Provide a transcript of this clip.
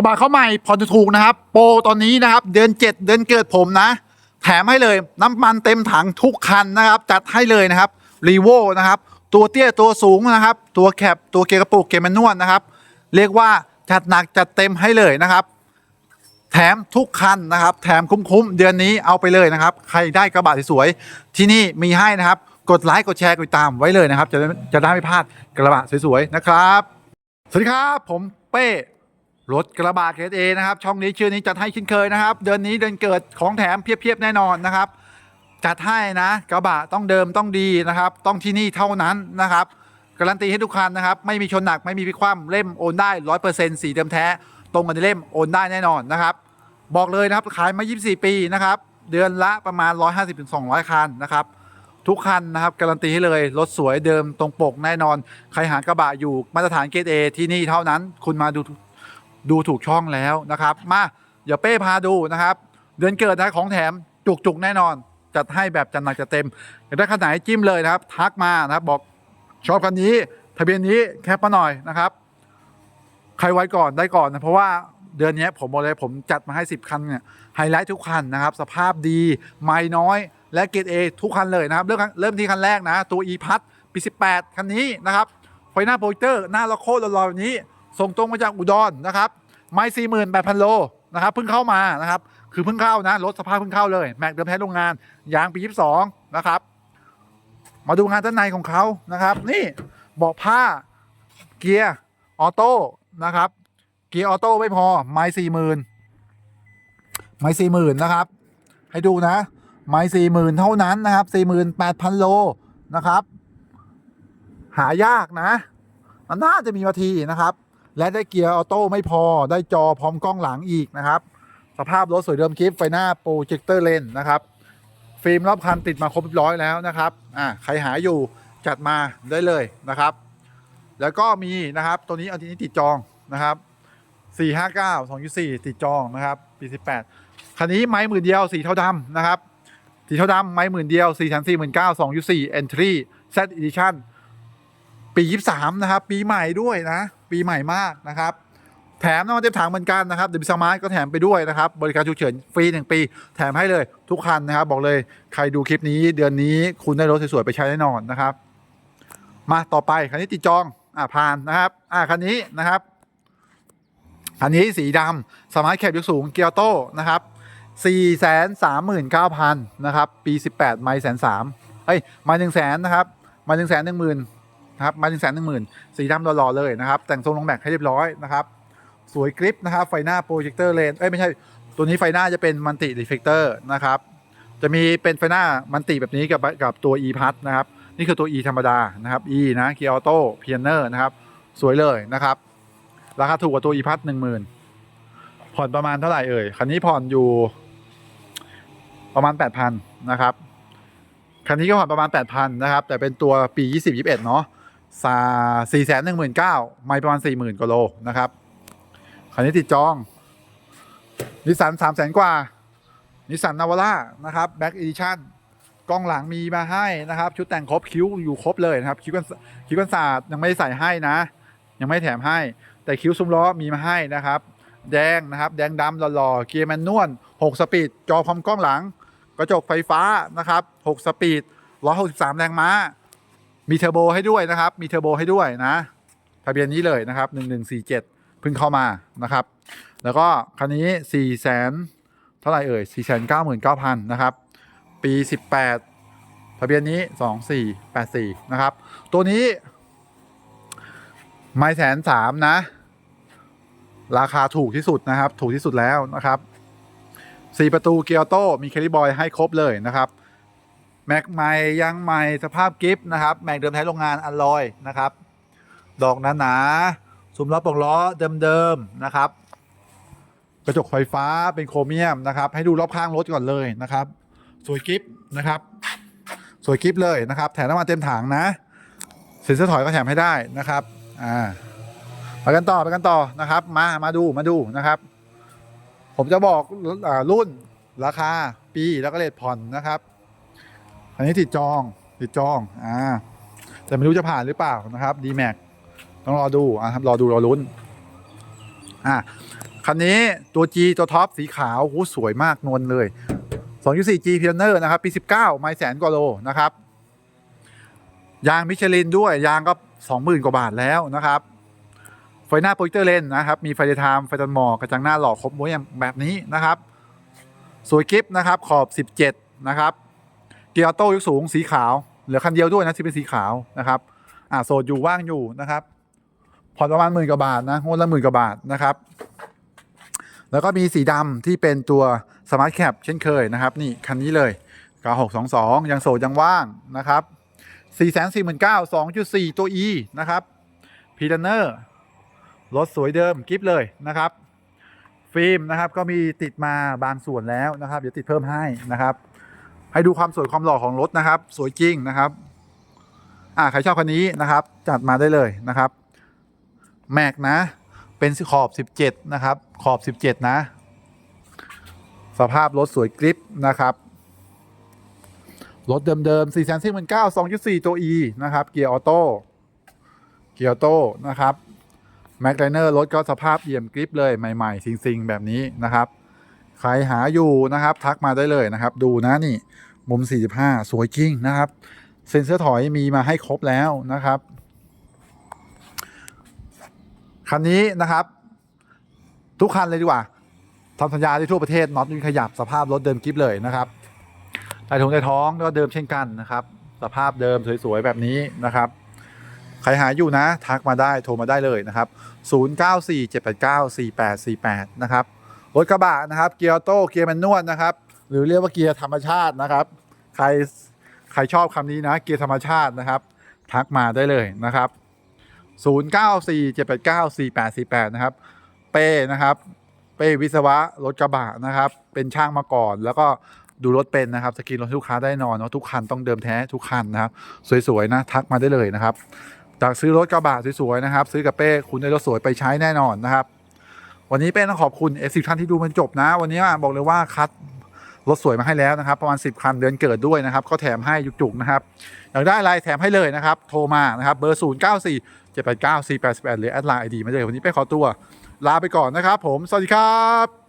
ระบะเข้าใหม่ผ่อนถูกนะครับ โปรตอนนี้นะครับ เดือน7เดือนเกิดผมนะ แถมให้เลยน้ำมันเต็มถังทุกคันนะครับ จัดให้เลยนะครับรีโวนะครับ ตัวเตี้ยตัวสูงนะครับ ตัวแคปตัวเกียร์กระปุกเกียร์แมนนวลนะครับ เรียกว่าจัดหนักจัดเต็มให้เลยนะครับ แถมทุกคันนะครับ แถมคุ้มๆเดือนนี้เอาไปเลยนะครับ ใครได้กระบะสวยๆที่นี่มีให้นะครับ กดไลค์กดแชร์กดติดตามไว้เลยนะครับ จะจะได้ไม่พลาดกระบะสวยๆนะครับ สวัสดีครับ ผมเป้ รถกระบะเกรดเอนะครับ ช่องนี้ชื่อนี้จัดให้ช่นเคยนะครับ เดือนนี้เดือนเกิดของแถมเพียบๆแน่นอนนะครับ จัดให้นะกระบะต้องเดิมต้องดีนะครับ ต้องที่นี่เท่านั้นนะครับ การันตีให้ทุกคันนะครับ ไม่มีชนหนักไม่มีพิคว่ำเล่มโอนได้ร้อยเปอร์เซ็นต์สีเดิมแท้ ตรงกันในเล่มโอนได้แน่นอนนะครับ บอกเลยนะครับขายมา 24 ปีนะครับ เดือนละประมาณ 150-200 คันนะครับทุกคันนะครับการันตีให้เลยรถสวยเดิมตรงปกแน่นอน ใครหากระบะอยู่มาตรฐานเกรดเอที่นี่เท่านั้น คุณมาดู ดูถูกช่องแล้วนะครับ มาเดี๋ยวเป้พาดูนะครับ เดือนเกิดนะของแถมจุกๆแน่นอน จัดให้แบบจัดหนักจัดเต็มอยากได้คันไหนจิ้มเลยนะครับ ทักมานะครับบอกชอบคันนี้ ทะเบียนนี้แคปมาหน่อยนะครับ ใครไว้ก่อนได้ก่อนนะเพราะว่าเดือนนี้ผมบอกเลยผมจัดมาให้ 10 คันเนี่ยไฮไลท์ทุกคันนะครับ สภาพดีไม่น้อยและเกรดเอทุกคันเลยนะครับ เริ่มเริ่มที่คันแรกนะ ตัว e พัทปี 18 คันนี้นะครับไฟหน้าโปรเจคเตอร์หน้าล็อกโคดรอๆแบบนี้ ส่งตรงมาจากอุดรนะครับไม่สี่หมื่นแปดพันโลนะครับเพิ่งเข้ามานะครับคือเพิ่งเข้านะรถสภาพเพิ่งเข้าเลยแม็กเดิมแท้โรงงานยางปี22นะครับมาดูงานด้านในของเขานะครับ นี่เบาะผ้าเกียร์ออโต้นะครับเกียร์ออโต้ไม่พอไม้สี่หมื่นไม้สี่หมื่นนะครับ ให้ดูนะ ไม้สี่หมื่นเท่านั้นนะครับสี่หมื่นแปดพันโลนะครับ หายากนะมันน่าจะมีมาทีนะครับ และได้เกียร์ออโต้ไม่พอได้จอพร้อมกล้องหลังอีกนะครับ สภาพรถสวยเดิมคลิปไฟหน้าโปรเจคเตอร์เลนนะครับฟิล์มรอบคันติดมาครบร้อยแล้วนะครับอ่าใครหาอยู่จัดมาได้เลยนะครับ แล้วก็มีนะครับตัวนี้เอาทีนี้ติดจองนะครับ 459 2.4 ติดจองนะครับปี 18 คันนี้ไม้หมื่นเดียวสีเทาดำนะครับสีเทาดำไม้หมื่นเดียว 4 4 9 2.4 Entry Z Edition ปี23นะครับ ปีใหม่ด้วยนะ ปีใหม่มากนะครับ แถมน้ำมันเต็มถังเหมือนกันนะครับเดบิสมาร์ทก็แถมไปด้วยนะครับ บริการฉุกเฉินฟรีหนึ่งปี แถมให้เลยทุกคันนะครับ บอกเลยใครดูคลิปนี้เดือนนี้คุณได้รถสวยๆไปใช้แน่นอนนะครับ มาต่อไปคันนี้ติดจองอ่าผ่านนะครับอ่าคันนี้นะครับคันนี้สีดำสมาร์ทแคปยกสูงเกียร์โต้นะครับ4 3 9 0 0 0นะครับปี 18 ไม่แสนสามเอ้ยไม่หนึ่งแสนนะครับไม่หนึ่งแสนหนึ่งหมื่น นะครับม่หนึ่งแสนหนึ่งหมื่นสีดำหล่อๆเลยนะครับ แต่งทรงลงแม็กให้เรียบร้อยนะครับ สวยกริปนะครับ ไฟหน้าโปรเจคเตอร์เลนเอ้ยไม่ใช่ ตัวนี้ไฟหน้าจะเป็นมันติรีเฟกเตอร์นะครับ จะมีเป็นไฟหน้ามันติแบบนี้กับกับตัว e พัทนะครับ นี่คือตัว e ธรรมดานะครับ e นะเกียร์ออโต้เพียนเนอร์นะครับสวยเลยนะครับ ราคาถูกกว่าตัว e พัทหนึ่งหมื่นผ่อนประมาณเท่าไหร่เอ่ยคันนี้ผ่อนอยู่ประมาณแปดพันนะครับ คันนี้ก็ผ่อนประมาณแปดพันนะครับ แต่เป็นตัวปียี่สิบยี่สิบเอ็ดเนาะ สี่แสนหนึ่งหมื่นเก้าไม่ประมาณสี่หมื่นกว่าโลนะครับคันนี้ติดจองนิสสันสามแสนกว่านิสสันนาวาร่านะครับแบ็กอีดิชั่นกล้องหลังมีมาให้นะครับ ชุดแต่งครบคิ้วอยู่ครบเลยนะครับ คิ้วกันคิ้วกันศาสตร์ยังไม่ใส่ให้นะ ยังไม่แถมให้ แต่คิ้วซุ้มล้อมีมาให้นะครับ แดงนะครับแดงดำหล่อๆเกียร์แมนนวล6สปีดจอพร้อมกล้องหลัง กระจกไฟฟ้านะครับ6สปีด163 แรงม้า มีเทอร์โบให้ด้วยนะครับ มีเทอร์โบให้ด้วยนะทะเบียนนี้เลยนะครับ 1147เพิ่งเข้ามานะครับ แล้วก็คันนี้ 4 0 0 0 0เท่าไหร่เอ่ย 4 9 9 0 0 0 นะครับ ปี 18 ทะเบียนนี้ 2484 นะครับ ตัวนี้ ไม่แสนสามนะ ราคาถูกที่สุดนะครับ ถูกที่สุดแล้วนะครับสี่ประตูเกียร์โต้มีแคลิบอยให้ครบเลยนะครับ แม็กใหม่ยางใหม่สภาพกิฟต์นะครับ แม็กเดิมแท้โรงงานอลลอยนะครับ ดอกหนาๆซุ้มล้อปลงล้อเดิมๆนะครับ กระจกไฟฟ้าเป็นโครเมียมนะครับ ให้ดูรอบข้างรถก่อนเลยนะครับ สวยกิฟต์นะครับ สวยกิฟต์เลยนะครับ แถมน้ำมันเต็มถังนะเซ็นเซอร์ถอยก็แถมให้ได้นะครับอ่าไปกันต่อไปกันต่อนะครับ มามาดูมาดูนะครับ ผมจะบอกอรุ่นราคาปีแล้วก็เลทผ่อนนะครับ อันนี้ติดจองติดจองอ่าแต่ไม่รู้จะผ่านหรือเปล่านะครับ d m a x ต้องรอดูอะครับรอดูรอลุ้นอะคันนี้ตัว G ตัวท็อปสีขาวโหสวยมากนวลเลย 2.4G p i o n e r นะครับ ปี 19 ไม่แสนกว่าโลนะครับ ยางมิชลินด้วย ยางก็ 20,000 กว่าบาทแล้วนะครับ ไฟหน้าโปรเจคเตอร์เลนนะครับ มีไฟเดย์ไทม์ไฟตันหมอกกระจังหน้าหล่อครบม้วนแบบนี้นะครับ สวยกิฟนะครับ ขอบ 17 นะครับ เกียร์ออโต้ยกสูงสีขาว เหลือคันเดียวด้วยนะที่เป็นสีขาวนะครับอ่าโสดอยู่ว่างอยู่นะครับผ่อนประมาณหมื่นกว่าบาทนะงวดละหมื่นกว่าบาทนะครับ แล้วก็มีสีดำที่เป็นตัวสมาร์ทแคปเช่นเคยนะครับ นี่คันนี้เลย9622ยังโสดยังว่างนะครับ449 2.4ตัว E นะครับพีดเนอร์รถสวยเดิมกิฟเลยนะครับ ฟิล์มนะครับก็มีติดมาบางส่วนแล้วนะครับ เดี๋ยวติดเพิ่มให้นะครับ ให้ดูความสวยความหล่อของรถนะครับ สวยจริงนะครับอ่าใครชอบคันนี้นะครับ จัดมาได้เลยนะครับ แม็กนะ เป็นขอบ 17 นะครับ ขอบ 17 นะ สภาพรถสวยกริปนะครับรถเดิมๆ4 4 9 0 0 2.4 ตัว E นะครับ เกียร์ออโต้ เกียร์ออโต้นะครับ แม็กไลเนอร์รถก็สภาพเอี่ยมกริปเลยใหม่ ๆ ซิง ๆ แบบนี้นะครับ ใครหาอยู่นะครับ ทักมาได้เลยนะครับ ดูนะนี่มุม 45 สวยจริงนะครับ เซ็นเซอร์ถอยมีมาให้ครบแล้วนะครับ คันนี้นะครับ ทุกคันเลยดีกว่าทำสัญญาได้ทั่วประเทศน็อตไม่มีขยับสภาพรถเดิมกิฟเลยนะครับใต้ทงใต้ท้องก็เดิมเช่นกันนะครับ สภาพเดิมสวยๆแบบนี้นะครับใครหาอยู่นะ ทักมาได้โทรมาได้เลยนะครับ 0947894848 นะครับ รถกระบะนะครับเกียร์ออโต้เกียร์แมนนวลนะครับ หรือเรียกว่าเกียร์ธรรมชาตินะครับ ใครใครชอบคำนี้นะเกียร์ธรรมชาตินะครับทักมาได้เลยนะครับ 0947894848 นะครับ เป้นะครับ เป้วิศวะรถกระบะนะครับ เป็นช่างมาก่อน แล้วก็ดูรถเป็นนะครับสกรีนรถลูกค้าได้นอนเนาะทุกคันต้องเดิมแท้ทุกคันนะครับ สวยๆนะทักมาได้เลยนะครับจากซื้อรถกระบะสวยๆนะครับ ซื้อกับเป้คุณได้รถสวยไปใช้แน่นอนนะครับ วันนี้เป้ต้องขอบคุณ F10 ท่านที่ดูมันจบนะ วันนี้บอกเลยว่าคัดรถสวยมาให้แล้วนะครับ ประมาณ 10 คันเดือนเกิดด้วยนะครับก็แถมให้จุกๆนะครับอยากได้อะไรแถมให้เลยนะครับ โทรมานะครับเบอร์ 0 9 4 7 8 9 4 8 8 หรือแอดไลน์ไอดีมาเลยวันนี้เป้ขอตัว ลาไปก่อนนะครับผม สวัสดีครับ